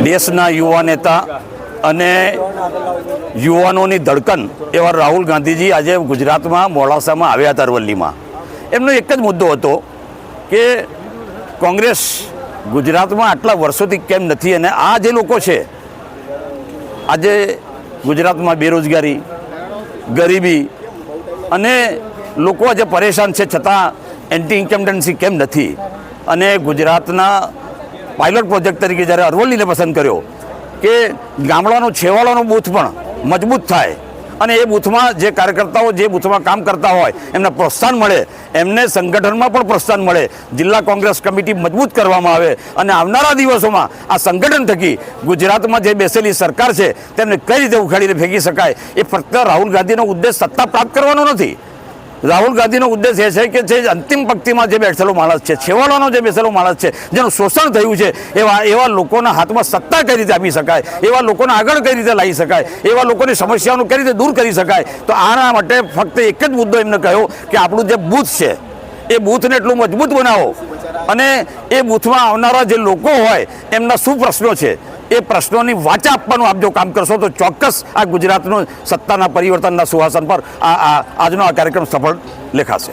દેશના યુવા નેતા અને યુવાનોની ધડકન એવા રાહુલ ગાંધીજી આજે ગુજરાતમાં મોડાસામાં આવ્યા હતા અરવલ્લીમાં. એમનો એક જ મુદ્દો હતો કે કોંગ્રેસ ગુજરાતમાં આટલા વર્ષોથી કેમ નથી અને આ જે લોકો છે, આજે ગુજરાતમાં બેરોજગારી, ગરીબી અને લોકો આજે પરેશાન છે છતાં એન્ટી ઇન્કમટન્સી કેમ નથી અને ગુજરાતના પાયલોટ પ્રોજેક્ટ તરીકે જ્યારે અરવલ્લીને પસંદ કર્યો કે ગામડાનો છેવાડાનો બૂથ પણ મજબૂત થાય અને એ બૂથમાં જે કાર્યકર્તાઓ જે બૂથમાં કામ કરતા હોય એમને પ્રોત્સાહન મળે, એમને સંગઠનમાં પણ પ્રોત્સાહન મળે, જિલ્લા કોંગ્રેસ કમિટી મજબૂત કરવામાં આવે અને આવનારા દિવસોમાં આ સંગઠન થકી ગુજરાતમાં જે બેસેલી સરકાર છે તેમને કઈ રીતે ઉખાડીને ફેંકી શકાય એ ફક્ત રાહુલ ગાંધીનો ઉદ્દેશ સત્તા પ્રાપ્ત કરવાનો નથી. રાહુલ ગાંધીનો ઉદ્દેશ એ છે કે જે અંતિમ પંક્તિમાં જે બેઠેલો માણસ છે, છેવાડાનો જે બેસેલો માણસ છે, જેનું શોષણ થયું છે, એવા એવા લોકોના હાથમાં સત્તા કઈ રીતે આપી શકાય? એવા લોકોને આગળ કઈ રીતે લાવી શકાય? એવા લોકોની સમસ્યાઓનું કઈ રીતે દૂર કરી શકાય? તો આના માટે ફક્ત એક જ મુદ્દો એમને કહ્યો કે આપણું જે બૂથ છે, એ બૂથને એટલું મજબૂત બનાવો. અને એ બૂથમાં આવનારા જે લોકો હોય, એમના શું પ્રશ્નો છે? એ પ્રશ્નોની વાચા આપવાનું આપ જો કામ કરશો તો ચોક્કસ આ ગુજરાતનું સત્તાના પરિવર્તનના સુહાસન પર આ આજનો આ કાર્યક્રમ સફળ લેખાશે.